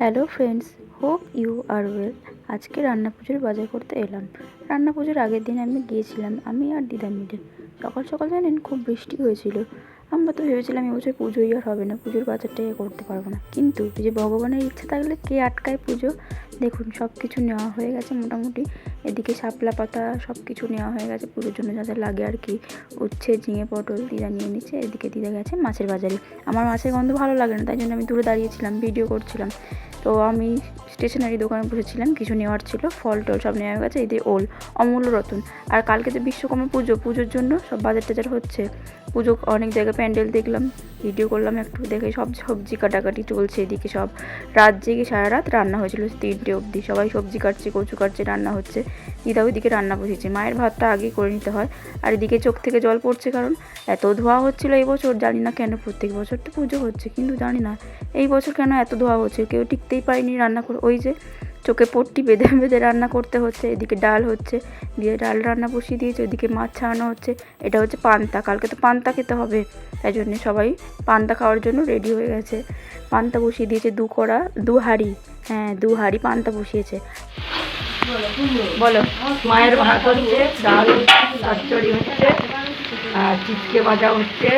Hello friends, hope you are well. আজকে রান্না পুজোর বাজার করতে এলাম। রান্না পুজোর আগের দিন আমি গিয়েছিলাম, আমি আর দিদা মিলে। সকাল সকাল জানেন, খুব বৃষ্টি হয়েছিল। আমরা তো ভেবেছিলাম এবছর পুজোই আর হবে না, পুজোর বাজারটাই করতে পারব না। কিন্তু যে ভগবানের ইচ্ছা থাকলে কে আটকায় পুজো? দেখুন সব কিছু নেওয়া হয়ে গেছে মোটামুটি। এদিকে শাপলা পাতা সব কিছু নেওয়া হয়ে গেছে পুজোর জন্য যা যা লাগে আর কি। উচ্ছে, ঝিঙে, পটল, দিদা নিয়ে নিচ্ছে, এদিকে দিদা গেছে মাছের বাজারে। আমার মাছের গন্ধ ভালো লাগে না, তাই জন্য আমি দূরে দাঁড়িয়েছিলাম, ভিডিও করছিলাম। তো আমি স্টেশনারি দোকানে বসেছিলাম কিছু নেওয়ার ছিল, ফল টল সব নেওয়া হয়ে গেছে, এই দিয়ে ওল, অমূল্য রতন। আর কালকে তো বিশ্বকর্মা পুজো, পুজোর জন্য সব বাজার টাজার হচ্ছে। পুজো অনেক জায়গায় প্যান্ডেল দেখলাম। ভিডিও করলাম, একটু দেখে সব সবজি কাটাকাটি চলছে এদিকে সব। রাত জেগে সারা রাত রান্না হয়েছিল, তিনটে অবধি। সবাই সবজি কাটছে, কচু কাটছে, রান্না হচ্ছে। দিদা ওইদিকে রান্না বসেছে মায়ের ভাতটা আগে করে নিতে হয়। আর এদিকে চোখ থেকে জল পড়ছে কারণ এত ধোয়া হচ্ছিল এই বছর, জানি না কেন প্রত্যেক বছর তো পুজো হচ্ছে, কিন্তু জানি না। এই বছর কেন এত ধোয়া হচ্ছে? কেউ টিকতেই পারেনি রান্না করে। ওই যে চোখে পট্টি বেঁধে বেঁধে রান্না করতে হচ্ছে, এদিকে ডাল হচ্ছে, দিয়ে ডাল রান্না বসিয়ে দিয়েছে, ওদিকে মাছ ছাড়ানো হচ্ছে, এটা হচ্ছে পান্তা, কালকে তো পান্তা খেতে হবে, তাই জন্যে সবাই পান্তা খাওয়ার জন্য রেডি হয়ে গেছে, পান্তা বসিয়ে দিয়েছে দু কড়া, দু হাঁড়ি হ্যাঁ দু হাঁড়ি পান্তা বসিয়েছে। বলো, মায়ের ভাত হচ্ছে, ডাল হচ্ছে আর চিচকে ভাজা হচ্ছে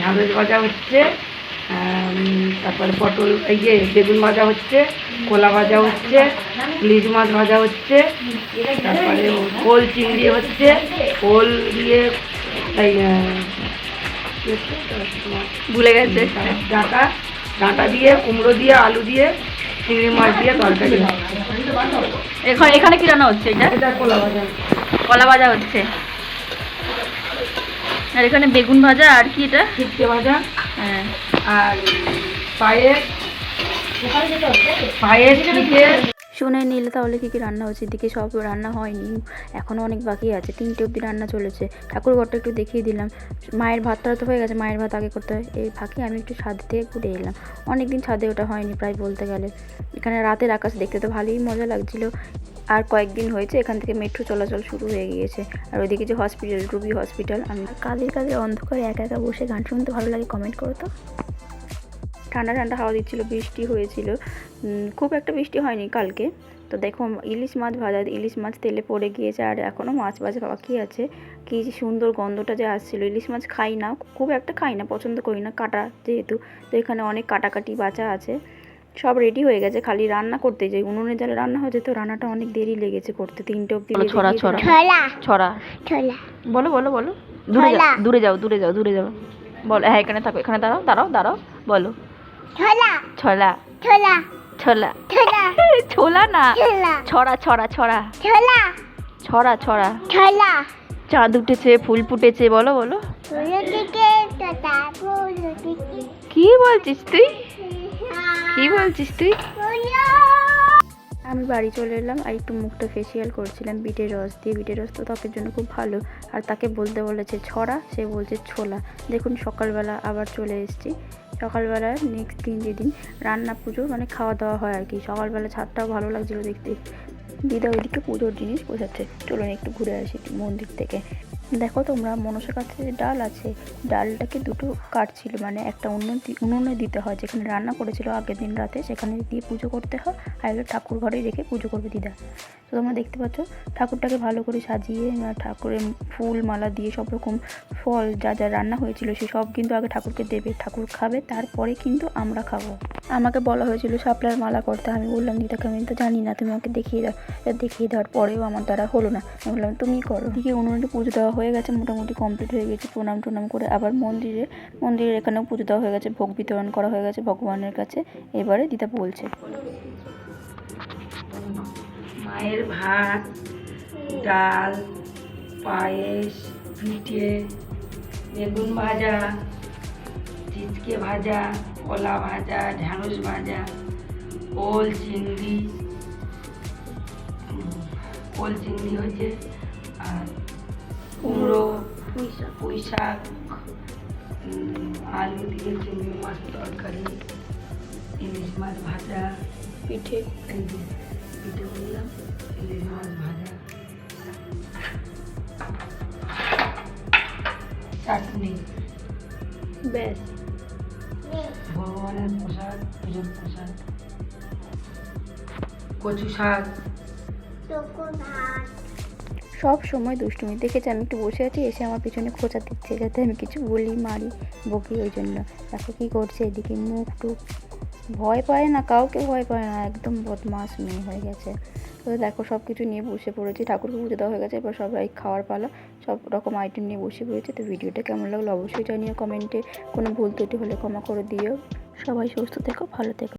ঢাঁড়স ভাজা হচ্ছে তারপরে পটল এই যে বেগুন ভাজা হচ্ছে কলা ভাজা হচ্ছে ইলিশ মাছ ভাজা হচ্ছে তারপরে ওল চিংড়ি হচ্ছে ওল দিয়ে এই ভুলে গেছে। ডাঁটা ডাঁটা দিয়ে কুমড়ো দিয়ে আলু দিয়ে চিংড়ি মাছ দিয়ে তরকারি এখানে এখানে কি রান্না হচ্ছে এটা? এটা কলা ভাজা। কলা ভাজা হচ্ছে। আর এখানে বেগুন ভাজা আর কি এটা? ভাজা। হ্যাঁ আর পায়ের পায়ের শুনে নিলে তাহলে কী কী রান্না হচ্ছে এদিকে সব রান্না হয়নি। এখনও অনেক বাকি আছে। তিনটে অবধি রান্না চলেছে। ঠাকুর ঘরটা একটু দেখিয়ে দিলাম। মায়ের ভাতটা তো হয়ে গেছে। মায়ের ভাত আগে করতে হয়। এই ফাঁকে আমি একটু ছাদ থেকে ঘুরে এলাম। অনেক দিন ছাদে ওটা হয়নি, প্রায় বলতে গেলে। এখানে রাতের আকাশ দেখতে তো ভালোই মজা লাগছিল। আর কয়েকদিন হয়েছে এখান থেকে মেট্রো চলাচল শুরু হয়ে গিয়েছে। আর ওইদিকে যে হসপিটাল রুবি হসপিটাল আমি কাদের কাদের অন্ধকারে একা একা বসে গান শুনতে ভালো লাগে কমেন্ট করো তো। ঠান্ডা ঠান্ডা হাওয়া দিচ্ছিল বৃষ্টি হয়েছিল। খুব একটা বৃষ্টি হয়নি কালকে। তো দেখো ইলিশ মাছ ভাজা ইলিশ মাছ তেলে পড়ে গিয়েছে আর এখনও মাছ ভাজা বাকি আছে। কি যে সুন্দর গন্ধটা যে আসছিল ইলিশ মাছ খাই না খুব একটা খাই না পছন্দ করি না কাটা যেহেতু। তো এখানে অনেক কাটাকাটি বাঁচা আছে। সব রেডি হয়ে গেছে খালি রান্না করতে যাই। উনুনের জালে রান্না হয়েছে তো রান্নাটা অনেক দেরি লেগেছে করতে। তিনটে অব্দি ছড়া, ছড়া। ছড়া। বলো বলো বলো। দূরে যাও দূরে যাও দূরে যাও দূরে যাও। বলো হ্যাঁ এখানে থাকো এখানে দাঁড়াও দাঁড়াও দাঁড়াও। বলো। ছোলা ছলা ছোলা ছলা ছোলা ছোলা না। ছড়া। ছড়া ছড়া ছোলা ছড়া। ছড়া ছোলা চাঁদ উঠেছে ফুল ফুটেছে বলো বলো। কি বলছিস তুই? কি বলছিস তুই? আমি বাড়ি চলে এলাম আর একটু মুখটা ফেসিয়াল করছিলাম বিটের রস দিয়ে। বিটের রস তো ত্বকের জন্য খুব ভালো। আর তাকে বলতে বলেছে ছড়া? সে বলছে ছোলা। দেখুন সকালবেলা আবার চলে এসেছি। সকালবেলা নেক্সট দিন যেদিন রান্না পুজো মানে খাওয়া দাওয়া হয় আর কি। সকালবেলা ছাদটাও ভালো লাগছিল দেখতে। দিদা ওইদিকে পুজোর জিনিস বোঝাচ্ছে চলুন একটু ঘুরে আসি মন্দির থেকে। দেখো তোমরা, মনসা কাছে ডাল আছে, ডালটাকে দুটো কাটছিল মানে একটা উনুন উনুনে দিতে হয়। যেখানে রান্না করেছিল আগের দিন রাতে, সেখানে দিয়ে পুজো করতে হয়, আর এগুলো ঠাকুর ঘরে রেখে পুজো করবে দিদা। তো তোমরা দেখতে পাচ্ছ, ঠাকুরটাকে ভালো করে সাজিয়ে ঠাকুরের ফুল মালা দিয়ে সব রকম ফল, যা যা রান্না হয়েছিল, সে সব কিন্তু আগে ঠাকুরকে দেবে, ঠাকুর খাবে, তারপরে কিন্তু আমরা খাব। আমাকে বলা হয়েছিল, শাপলার মালা করতে। আমি বললাম দিদাকে আমি তো জানি না, তুমি আমাকে দেখিয়ে দাও, দেখিয়ে দেওয়ার পরেও আমার দ্বারা হলো না। আমি বললাম, তুমি করো। দিকে উনুনে পুজো দেওয়া হয়ে গেছে, মোটামুটি কমপ্লিট হয়ে গেছে। প্রণাম টনাম করে আবার মন্দিরে, মন্দিরের এখানেও পুজো দেওয়া হয়ে গেছে, ভোগ বিতরণ করা হয়ে গেছে ভগবানের কাছে। এবারে দিদা বলছে। মায়ের ভাত, ডাল, পায়েস, পিঠে, বেগুন ভাজা চিচকে ভাজা, কলা ভাজা, ঢ্যাঁড়স ভাজা, ওল চিংড়ি ওল চিংড়ি হয়েছে, আর কুমড়ো পুঁই শাক। আলু দিয়ে চিংড়ি মাছ তরকারি ইলিশ মাছ ভাজা। পিঠে। পিঠে বললাম ইলিশ মাছ ভাজা। চাটনি। ব্যাস। ভগবানের প্রসাদ পুজোর প্রসাদ। কচু শাক। সব সময় দুষ্টুমি। দেখেছে আমি একটু বসে আছি, এসে আমার পিছনে খোঁচা দিচ্ছে, যাতে আমি কিছু বলি মারি বকি ওই জন্য। দেখো কী করছে? এদিকে মুখ টুক ভয় পায় না, কাউকে ভয় পায় না, একদম বদমাস মেয়ে হয়ে গেছে। তো দেখো সব কিছু নিয়ে বসে পড়েছি, ঠাকুরকে পুজো দেওয়া হয়ে গেছে, এবার সবাই খাওয়ার পালা, সব রকম আইটেম নিয়ে বসে পড়েছে। তো ভিডিওটা কেমন লাগল অবশ্যই জানিও কমেন্টে, কোনো ভুল ত্রুটি হলে ক্ষমা করে দিও। সবাই সুস্থ থেকো, ভালো থেকো।